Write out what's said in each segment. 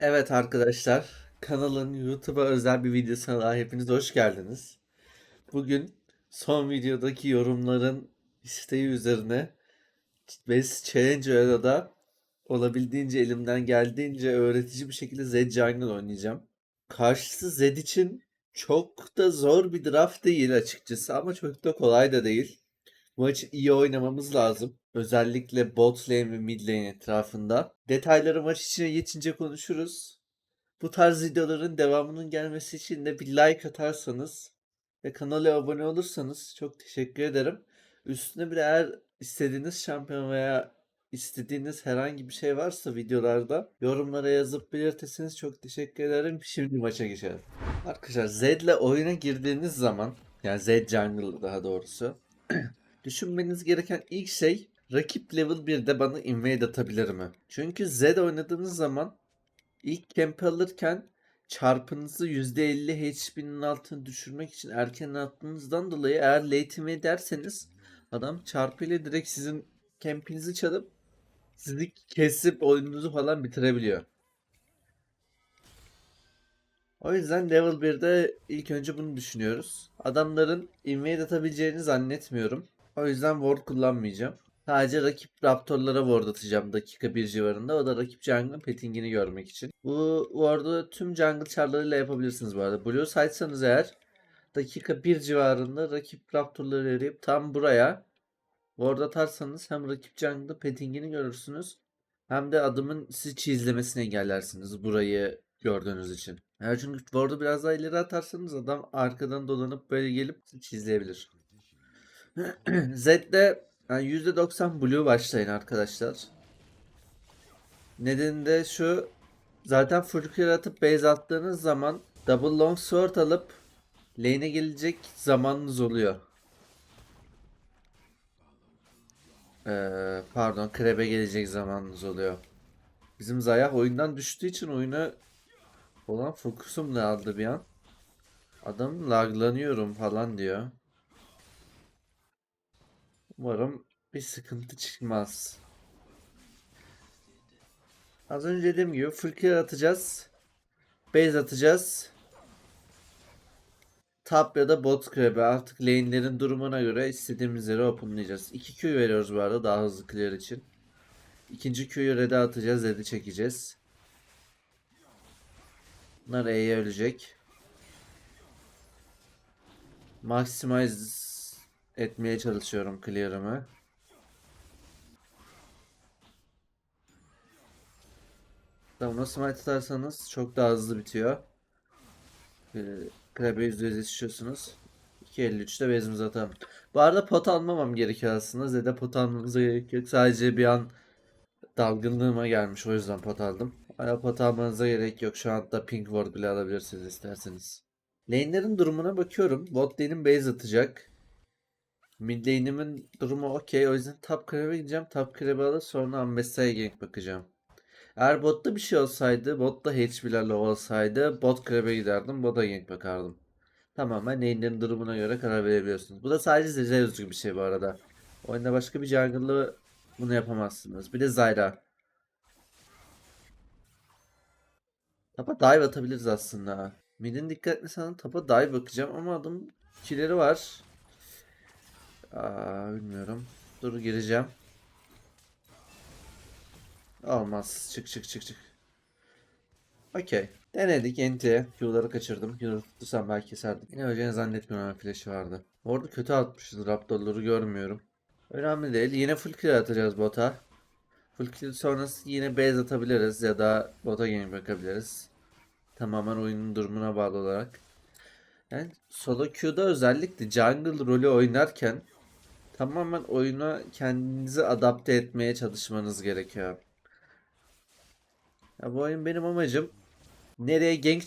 Evet arkadaşlar, kanalın YouTube'a özel bir videosuna daha hepiniz hoş geldiniz. Bugün son videodaki yorumların isteği üzerine Best Challenge Area'da olabildiğince elimden geldiğince öğretici bir şekilde Zed Jungle oynayacağım. Karşısı Zed için çok da zor bir draft değil açıkçası ama çok da kolay da değil. Maçı iyi oynamamız lazım. Özellikle bot lane ve mid lane etrafında. Detayları maç içine geçince konuşuruz. Bu tarz videoların devamının gelmesi için de bir like atarsanız ve kanala abone olursanız çok teşekkür ederim. Üstüne bir eğer istediğiniz şampiyon veya istediğiniz herhangi bir şey varsa videolarda yorumlara yazıp belirtirseniz çok teşekkür ederim. Şimdi maça geçelim. Arkadaşlar Zed'le oyuna girdiğiniz zaman yani Zed Jungle daha doğrusu düşünmeniz gereken ilk şey rakip level 1'de bana invade atabilir mi? Çünkü Zed oynadığınız zaman ilk camp alırken çarpınızı %50 HP'nin altına düşürmek için erken attığınızdan dolayı eğer late invade derseniz adam çarpıyla direkt sizin campinizi çalıp sizi kesip oyununuzu falan bitirebiliyor. O yüzden level 1'de ilk önce bunu düşünüyoruz. Adamların invade atabileceğini zannetmiyorum. O yüzden ward kullanmayacağım. Sadece rakip raptorlara ward atacağım dakika 1 civarında. O da rakip jungle'ın pettingini görmek için. Bu ward'u tüm jungle charlarıyla yapabilirsiniz bu arada. Blue side'sanız eğer dakika 1 civarında rakip raptorları arayıp tam buraya ward atarsanız hem rakip jungle'ın pettingini görürsünüz. Hem de adamın sizi cheese'lemesini engellersiniz burayı gördüğünüz için. Eğer çünkü ward'u biraz daha ileri atarsanız adam arkadan dolanıp böyle gelip sizi cheese'leyebilir. Zed'de yani %90 blue başlayın arkadaşlar. Nedeni de şu. Zaten full clear atıp base attığınız zaman double long sword alıp lane'e gelecek zamanınız oluyor. Ee, pardon krebe gelecek zamanınız oluyor. Bizim Zaya oyundan düştüğü için oyuna olan fokusum dağıldı bir an. Adam laglanıyorum falan diyor. Umarım bir sıkıntı çıkmaz. Az önce dediğim gibi kill atacağız. Base atacağız. Top ya da bot crab'e artık lane'lerin durumuna göre istediğimiz yere openlayacağız. 2 Q veriyoruz bu arada daha hızlı clear için. İkinci Q'yu red'e atacağız, red'i çekeceğiz. Bunlar E'ye ölecek. Maximize etmeye çalışıyorum clear'ımı. Tamam smite atarsanız çok daha hızlı bitiyor. Ee, Krebe %100 yetişiyorsunuz. 2.53'te base'imizi atalım. Bu arada pot almamam gerekiyor aslında. Zede pot almanıza gerek yok. Sadece bir an dalgınlığıma gelmiş. O yüzden pot aldım. Hala pot almanıza gerek yok. Şu anda pink ward bile alabilirsiniz isterseniz. Lane'lerin durumuna bakıyorum. Bot lane'in base atacak. Mid durumu okey. O yüzden top crab'e gideceğim. Top crab'e alıp sonra Ambessa'ya gank bakacağım. Eğer botta bir şey olsaydı, botta HP'lerle olsaydı bot crab'e giderdim. Bota gank bakardım. Tamamen lane'lerin durumuna göre karar verebiliyorsunuz. Bu da sadece size özgü bir şey bu arada. Oyunda başka bir jungle'lı bunu yapamazsınız. Bir de Zyra. Tapa dive atabiliriz aslında. Mid'in dikkatli sana tapa dive bakacağım ama adam kileri var. Aa, bilmiyorum. Dur gireceğim. Olmaz. Çık çık çık çık. Okey. Denedik enti. Q'ları kaçırdım. Q'ları tutursam belki keserdik. Yine öleceğini zannetmiyorum ama flash'ı vardı. Orada kötü atmışız. Raptorları görmüyorum. Önemli değil. Yine full kill atacağız bota. Full kill sonrası yine base atabiliriz ya da bota game bakabiliriz. Tamamen oyunun durumuna bağlı olarak. Yani solo queue'da özellikle jungle rolü oynarken tamamen oyuna kendinizi adapte etmeye çalışmanız gerekiyor. Ya bu oyun benim amacım nereye gank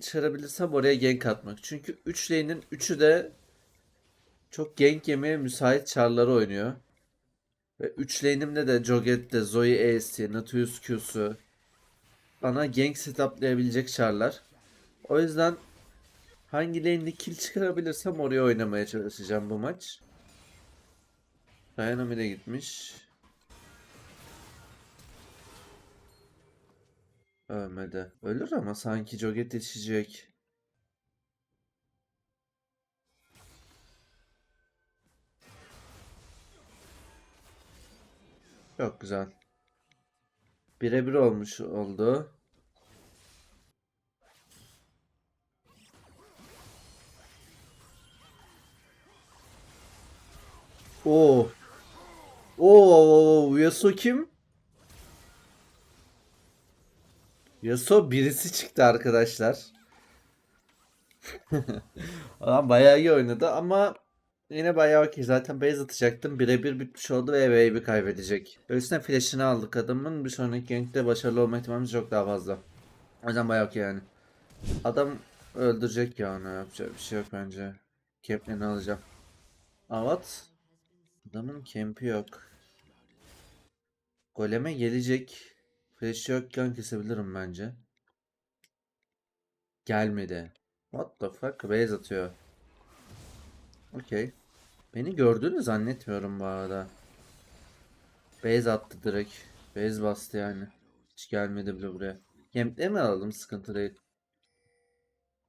çıkarabilirsem oraya gank atmak. Çünkü 3 lane'in 3'ü de çok gank yemeye müsait charları oynuyor. Ve 3 lane'imde de Joget'te, Zoe E'si, Nautilus Q'su bana gank setuplayabilecek charlar. O yüzden hangi lane'de kill çıkarabilirsem oraya oynamaya çalışacağım bu maç. Dynamite gitmiş. Ölmedi. Ölür ama sanki Joget yetişecek. Çok güzel. Birebir olmuş oldu. Oo. Oo, Yasuo kim? Yasuo birisi çıktı arkadaşlar. Adam bayağı iyi oynadı ama yine bayağı okey. Zaten base atacaktım. Birebir bitmiş oldu ve wave'i kaybedecek. Ve Üstüne flash'ını aldık adamın. Bir sonraki gankte başarılı olma ihtimalimiz çok daha fazla. O yüzden bayağı okey yani. Adam öldürecek ya onu. Yapacak bir şey yok bence. Keplerini alacağım. Avat. Adamın kempi yok. Goleme gelecek. Flash yokken kesebilirim bence. Gelmedi. What the fuck? Base atıyor. Okey. Beni gördüğünü zannetmiyorum bu arada. Base attı direkt. Base bastı yani. Hiç gelmedi bile buraya. Yemle mi alalım? Sıkıntı değil.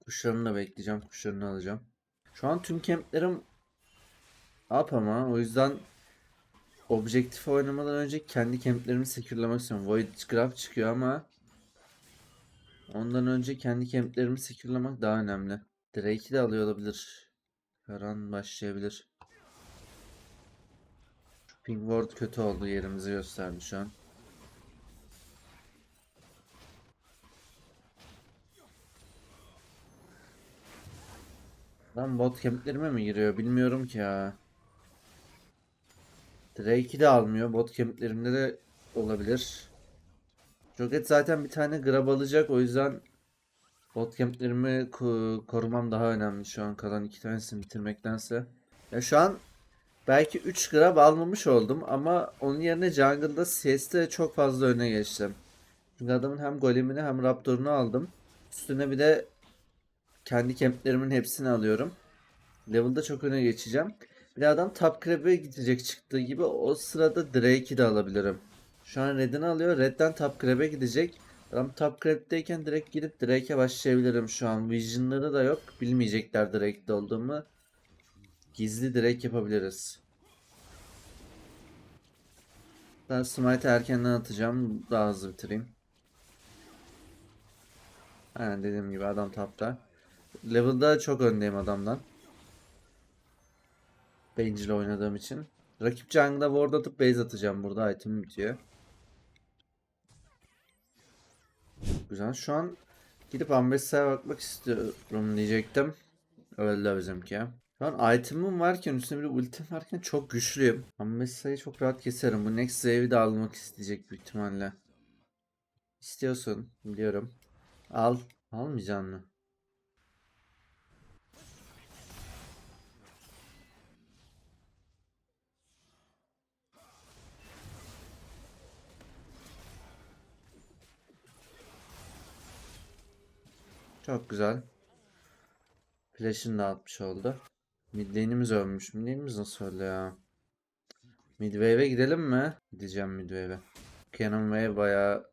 Kuşlarını da bekleyeceğim. Kuşlarını alacağım. Şu an tüm kemplerim up ama o yüzden objektif oynamadan önce kendi kemplerimi sekürlemek istiyorum. Void Graph çıkıyor ama ondan önce kendi kemplerimi sekürlemek daha önemli. Drake'i de alıyor olabilir. Karan başlayabilir. Pink Ward kötü oldu yerimizi gösterdi şu an. Lan bot kemplerime mi giriyor bilmiyorum ki ya. Drake'i de almıyor. Bot kemplerimde de olabilir. Joket zaten bir tane grab alacak. O yüzden bot kemplerimi ko- korumam daha önemli şu an kalan iki tanesini bitirmektense. Ya şu an belki 3 grab almamış oldum ama onun yerine jungle'da CS'de çok fazla öne geçtim. Çünkü adamın hem golemini hem raptorunu aldım. Üstüne bir de kendi kemplerimin hepsini alıyorum. Level'da çok öne geçeceğim. Bir adam top crab'e gidecek çıktığı gibi o sırada Drake'i de alabilirim. Şu an Red'ini alıyor. Red'den top crab'e gidecek. Adam top crab'deyken direkt gidip Drake'e başlayabilirim şu an. Vision'ları da yok. Bilmeyecekler Drake'de olduğumu. Gizli Drake yapabiliriz. Ben Smite'ı erkenden atacağım. Daha hızlı bitireyim. Aynen dediğim gibi adam top'ta. Level'da çok öndeyim adamdan. Bencil oynadığım için. Rakip jungle'a ward atıp base atacağım burada. Item bitiyor. Güzel. Şu an gidip Ambassador'a bakmak istiyorum diyecektim. Öldü bizimki. Şu an item'ım varken üstüne bir ultim varken çok güçlüyüm. Ambassador'ı çok rahat keserim. Bu next wave'i de almak isteyecek büyük ihtimalle. İstiyorsun. Biliyorum. Al. Almayacaksın mı? Çok güzel. Flash'ını da atmış oldu. Mid lane'imiz ölmüş. Mid lane'imiz nasıl öldü ya? Midwave'e gidelim mi? Gideceğim midwave'e. Cannon Wave bayağı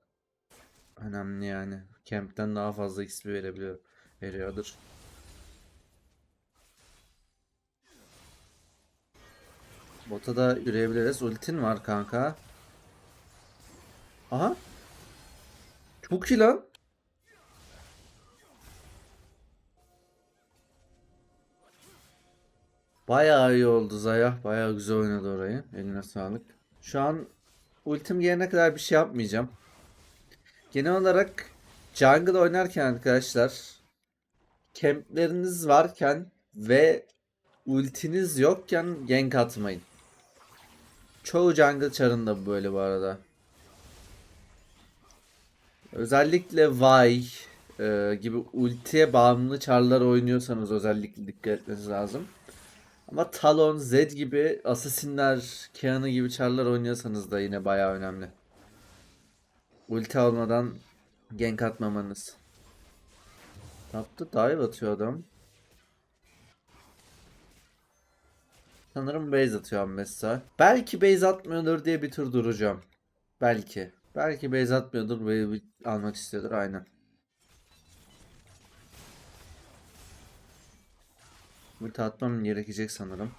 önemli yani. Camp'ten daha fazla XP verebiliyor. Veriyordur. Bota da yürüyebiliriz. Ultin var kanka. Aha. Çok iyi lan. Bayağı iyi oldu Zaya. Bayağı güzel oynadı orayı. Eline sağlık. Şu an ultim gelene kadar bir şey yapmayacağım. Genel olarak jungle oynarken arkadaşlar kempleriniz varken ve ultiniz yokken gank atmayın. Çoğu jungle çarında böyle bu arada. Özellikle Vi e, gibi ultiye bağımlı çarlar oynuyorsanız özellikle dikkat etmeniz lazım. Ama Talon, Zed gibi Assassinler, Keanu gibi çarlar oynuyorsanız da yine bayağı önemli. Ulti almadan gank atmamanız. Yaptı dive atıyor adam. Sanırım base atıyor mesela. Belki base atmıyordur diye bir tur duracağım. Belki. Belki base atmıyordur ve almak istiyordur aynen. Ulti atmam gerekecek sanırım.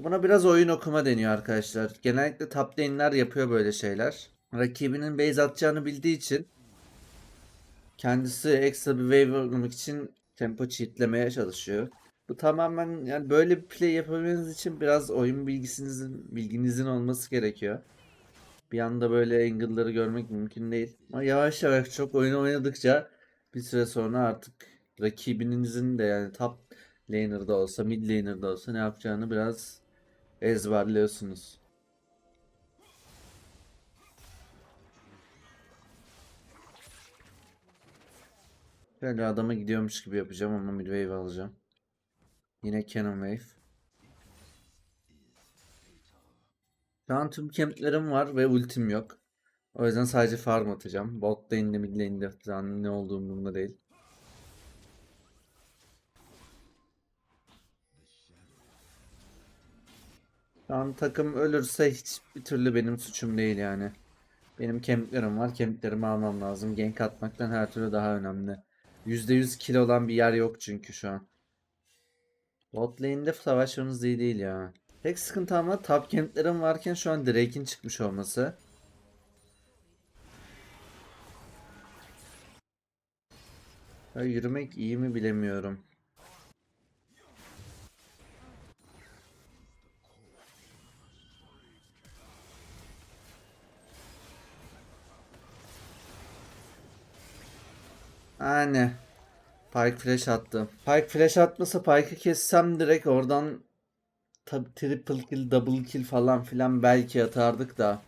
Buna biraz oyun okuma deniyor arkadaşlar. Genellikle top lane'ler yapıyor böyle şeyler. Rakibinin base atacağını bildiği için kendisi ekstra bir wave oynamak için tempo cheatlemeye çalışıyor. Bu tamamen yani böyle bir play yapabilmeniz için biraz oyun bilgisinizin bilginizin olması gerekiyor. Bir anda böyle angle'ları görmek mümkün değil. Ama yavaş yavaş çok oyun oynadıkça bir süre sonra artık rakibinizin de yani top laner'da olsa mid laner'da olsa ne yapacağını biraz ezberliyorsunuz. Böyle adama gidiyormuş gibi yapacağım ama mid wave alacağım. Yine Cannon Wave. Şu an tüm camplerim var ve ultim yok. O yüzden sadece farm atacağım. Bot lane'de mid lane'de falan ne olduğum umurumda değil. Şu takım ölürse hiçbir türlü benim suçum değil yani. Benim kemiklerim var. Kemiklerimi almam lazım. Gank atmaktan her türlü daha önemli. %100 kill olan bir yer yok çünkü şu an. Bot lane'de savaşmamız iyi değil ya. Tek sıkıntı ama top camplerim varken şu an Drake'in çıkmış olması. Ya yürümek iyi mi bilemiyorum. Anne. Pike flash attı. Pike flash atmasa Pike'ı kessem direkt oradan triple kill, double kill falan filan belki atardık da.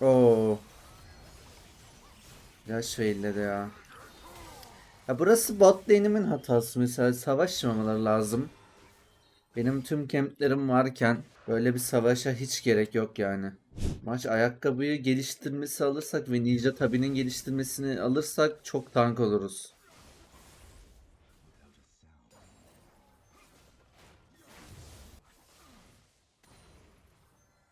Oo. Flash failledi ya. Ya burası bot lane'imin hatası mesela savaşmamaları lazım. Benim tüm kemplerim varken böyle bir savaşa hiç gerek yok yani. Maç ayakkabıyı geliştirmesi alırsak ve Ninja Tabi'nin geliştirmesini alırsak çok tank oluruz.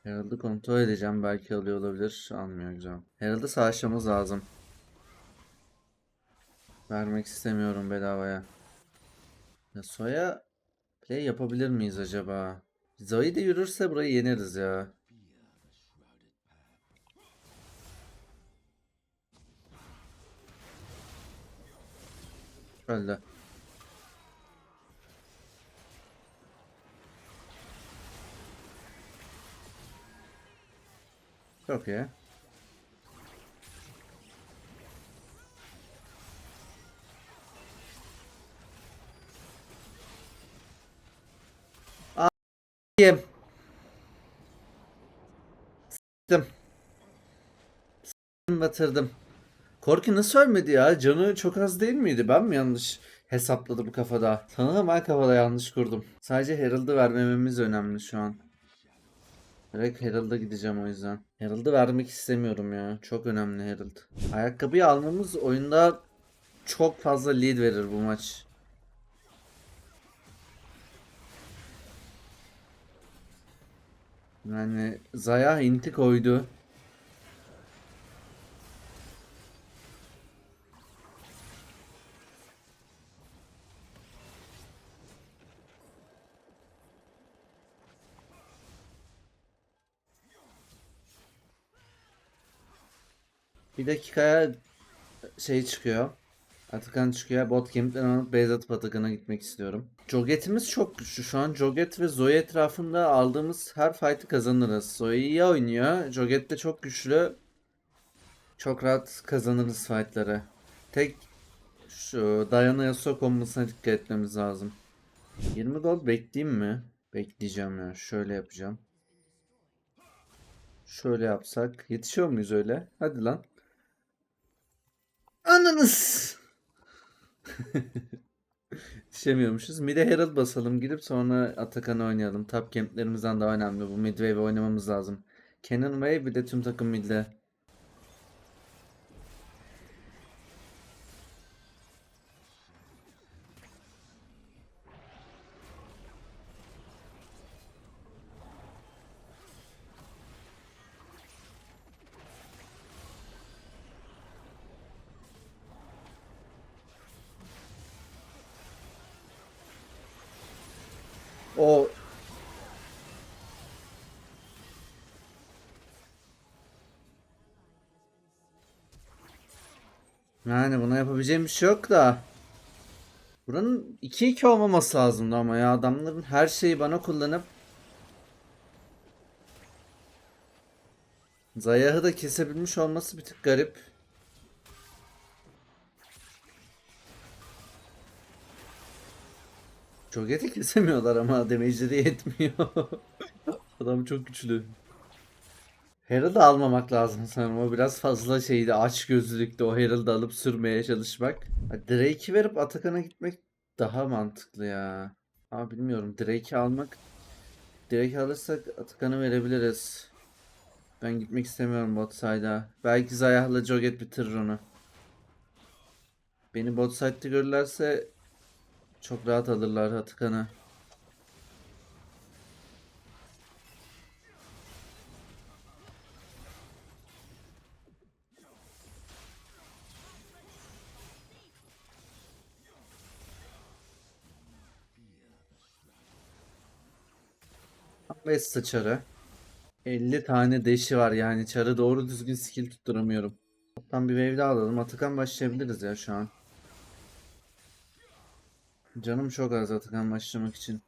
Herald'ı kontrol edeceğim. Belki alıyor olabilir. Almıyor güzel. Herald'ı savaşmamız lazım. Vermek istemiyorum bedavaya. Yasuo'ya play yapabilir miyiz acaba? Zoe de yürürse burayı yeneriz ya. Öldü. Çok iyi. Yem. S**tim. S**tim batırdım. Korki nasıl ölmedi ya? Canı çok az değil miydi? Ben mi yanlış hesapladım kafada? Sanırım ben kafada yanlış kurdum. Sadece Herald'ı vermememiz önemli şu an. Direkt Herald'a gideceğim o yüzden. Herald'ı vermek istemiyorum ya. Çok önemli Herald. Ayakkabıyı almamız oyunda çok fazla lead verir bu maç. Yani Zaya inti koydu. Bir dakikaya şey çıkıyor. Atakan çıkıyor. Bot game'den alıp base atıp Atakan'a gitmek istiyorum. Joget'imiz çok güçlü. Şu an Joget ve Zoe etrafında aldığımız her fight'ı kazanırız. Zoe iyi oynuyor. Joget de çok güçlü. Çok rahat kazanırız fight'ları. Tek şu Diana Yasuo kombosuna dikkat etmemiz lazım. 20 gold bekleyeyim mi? Bekleyeceğim ya. Şöyle yapacağım. Şöyle yapsak. Yetişiyor muyuz öyle? Hadi lan. Ananız. Yetişemiyormuşuz. Mid'e Herald basalım. Gidip sonra Atakan'ı oynayalım. Top camplerimizden daha önemli. Bu mid wave oynamamız lazım. Cannon Wave bir de tüm takım mid'de. O Yani buna yapabileceğim bir şey yok da. Buranın 2-2 olmaması lazımdı ama ya adamların her şeyi bana kullanıp Zayah'ı da kesebilmiş olması bir tık garip. Joget'i kesemiyorlar ama damage'leri yetmiyor. Adam çok güçlü. Herald'ı almamak lazım sanırım. O biraz fazla şeydi. Aç gözlülükte o Herald'ı alıp sürmeye çalışmak. Drake'i verip Atakan'a gitmek daha mantıklı ya. Ama bilmiyorum. Drake'i almak Drake alırsak Atakan'ı verebiliriz. Ben gitmek istemiyorum bot side'a. Belki Zayah'la Joget bitirir onu. Beni bot side'de görürlerse çok rahat alırlar Atakan'ı. Ve sıçarı. 50 tane deşi var yani çarı doğru düzgün skill tutturamıyorum. Toptan bir wave daha alalım. Atakan başlayabiliriz ya şu an. Canım çok az Atakan başlamak için.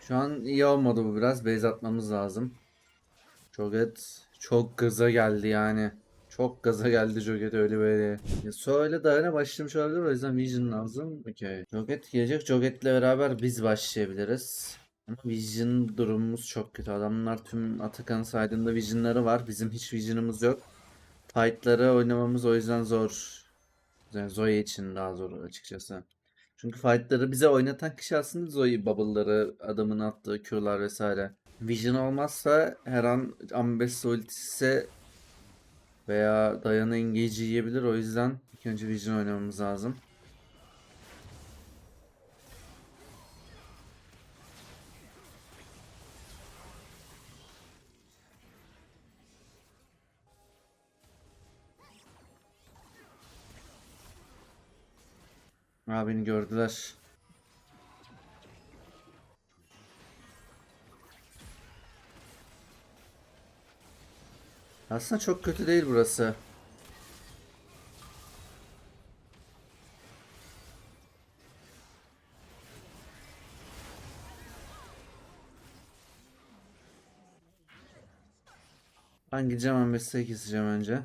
Şu an iyi olmadı bu biraz. Base atmamız lazım. Joget çok gaza geldi yani. Çok gaza geldi Joget öyle böyle. Ya öyle dayana başlamış olabilir o yüzden Vision lazım. Okey. Joget gelecek. Joget'le beraber biz başlayabiliriz. Ama Vision durumumuz çok kötü. Adamlar tüm Atakan saydığında Vision'ları var. Bizim hiç Vision'ımız yok. Fight'ları oynamamız o yüzden zor. Yani Zoe için daha zor açıkçası. Çünkü fight'ları bize oynatan kişi aslında Zoe bubble'ları, adamın attığı Q'lar vesaire. Vision olmazsa her an Ambes ultisi veya Diana Engage'i yiyebilir. O yüzden ilk önce Vision oynamamız lazım. Aa beni gördüler. Aslında çok kötü değil burası. Ben gideceğim Ambes'e keseceğim önce.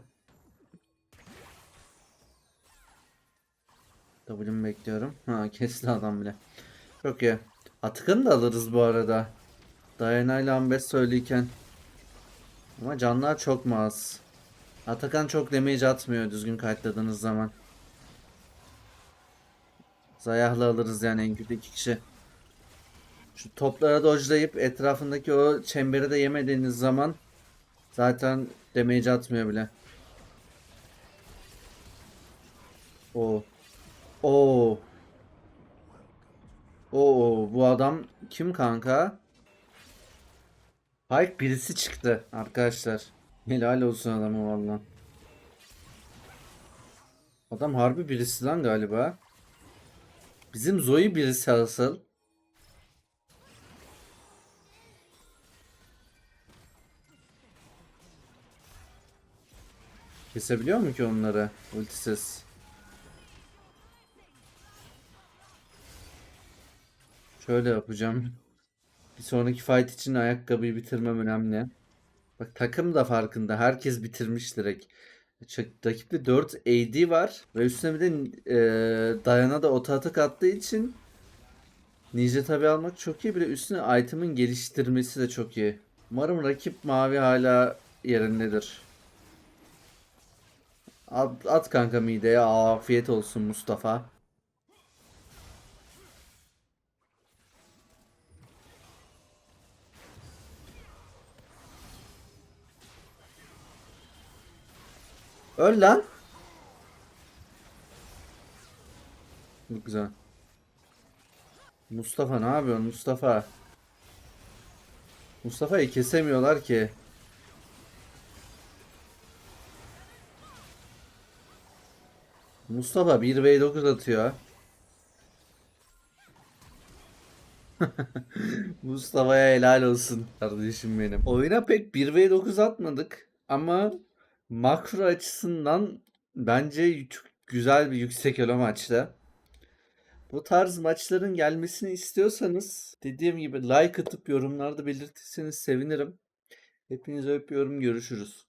Bekliyorum. Ha kesti adam bile. Çok iyi. Atakan'ı da alırız bu arada. Diana ile Ambes söyleyken. Ama canlar çok mu az? Atakan çok damage atmıyor düzgün kayıtladığınız zaman. Zayah'la alırız yani en kötü iki kişi. Şu toplara dojlayıp etrafındaki o çemberi de yemediğiniz zaman zaten damage atmıyor bile. O. Oo. Oo bu adam kim kanka? Hayır birisi çıktı arkadaşlar. Helal olsun adamı valla. Adam harbi birisi lan galiba. Bizim Zoe birisi asıl. Kesebiliyor mu ki onları ultisiz? Şöyle yapacağım. Bir sonraki fight için ayakkabıyı bitirmem önemli. Bak takım da farkında. Herkes bitirmiş direkt. Rakipte 4 AD var. Ve üstüne bir de e, Diana da oto atak attığı için Ninja tabi almak çok iyi. Bir de üstüne item'ın geliştirmesi de çok iyi. Umarım rakip mavi hala yerindedir. At, at kanka mideye. Afiyet olsun Mustafa. Öl lan. Çok güzel. Mustafa ne yapıyorsun Mustafa? Mustafa'yı kesemiyorlar ki. Mustafa 1v9 atıyor. Mustafa'ya helal olsun kardeşim benim. Oyuna pek 1v9 atmadık ama makro açısından bence güzel bir yüksek elo maçta. Bu tarz maçların gelmesini istiyorsanız dediğim gibi like atıp yorumlarda belirtirseniz sevinirim. Hepinizi öpüyorum. Görüşürüz.